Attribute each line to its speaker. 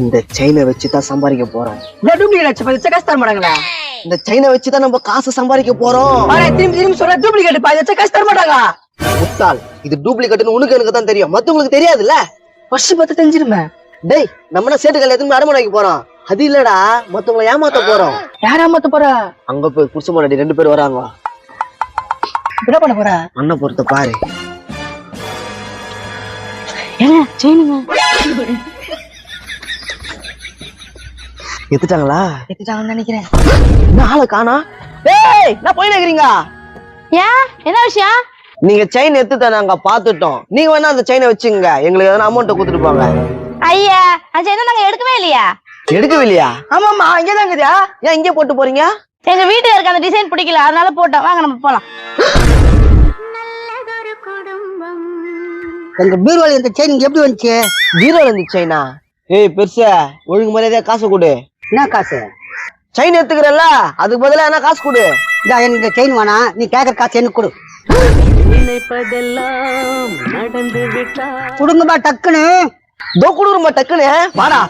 Speaker 1: இந்த செயினை வச்சு தான் சம்பாதிக்க போறோம்.
Speaker 2: இந்த டூப்ளிகேட் வச்சு வச்சா காசு தர மாட்டாங்களா?
Speaker 1: இந்த செயினை வச்சு தான் நம்ம காசு சம்பாதிக்க போறோம்.
Speaker 2: திரும்பி திரும்பி சொல்ற டூப்ளிகேட் பாதி வச்சா காசு தர
Speaker 1: இது டூப்ளிகேட்னு உனக்கு எனக்கு தான் தெரியும். மத்தவங்களுக்கு தெரியாதுல்ல?
Speaker 2: வருஷம் பார்த்து தெரிஞ்சிருமே.
Speaker 1: டேய் நம்ம என்ன சேட்டுகள் எதுவுமே அடமான வைக்க போறோம். அது இல்லடா மத்தவங்களை ஏமாத்த போறோம்.
Speaker 2: யாரா மாத்த போற?
Speaker 1: அங்க போய் புருஷ முன்னாடி ரெண்டு பேர் வராங்க.
Speaker 2: என்ன பண்ண போற?
Speaker 1: அண்ணன் பொறுத்த பாரு.
Speaker 2: ஏங்க செய்யுங்க
Speaker 1: எத்துட்டாங்களா?
Speaker 2: எடுத்துட்டாங்கன்னு நினைக்கிறேன்.
Speaker 1: ஆளை காணா? டேய் நான் போய் நிக்கிறீங்க
Speaker 3: ஏன்? என்ன விஷயம்?
Speaker 1: நீங்க செயின் எடுத்து நாங்க பாத்துட்டோம் நீங்க வேணா அந்த செயினை வச்சுங்க எங்களுக்கு எதனா அமௌண்ட் கொடுத்துட்டு போங்க.
Speaker 3: ஐயா அந்த செயினை நாங்க எடுக்கவே இல்லையா?
Speaker 1: எடுக்கவில்லையா
Speaker 2: ஆமாமா இங்கதான் இருக்குதா.
Speaker 1: ஏன் இங்கே போட்டு போறீங்க?
Speaker 3: எங்க வீட்டுல இருக்க அந்த டிசைன் பிடிக்கல. அதனால போட்டோம். வாங்க நம்ம போலாம்.
Speaker 2: எங்க பீர்வாலி இந்த செயின் இங்க எப்படி வந்துச்சு?
Speaker 1: பீரோல இருந்து செயினா ஏய் பெருசா ஒழுங்கு மரியாதையா காசு கொடு.
Speaker 2: என்ன காசு?
Speaker 1: செயின் எடுத்துக்கிறல்ல? அதுக்கு பதிலா என்ன காசு கொடு?
Speaker 2: இதா எனக்கு இந்த செயின் வேணாம் நீ கேக்குற காசு எனக்கு கொடு. கொடுங்கப்பா டக்குன்னு.
Speaker 1: தோ குடுக்குறமா டக்குன்னு. வாடா.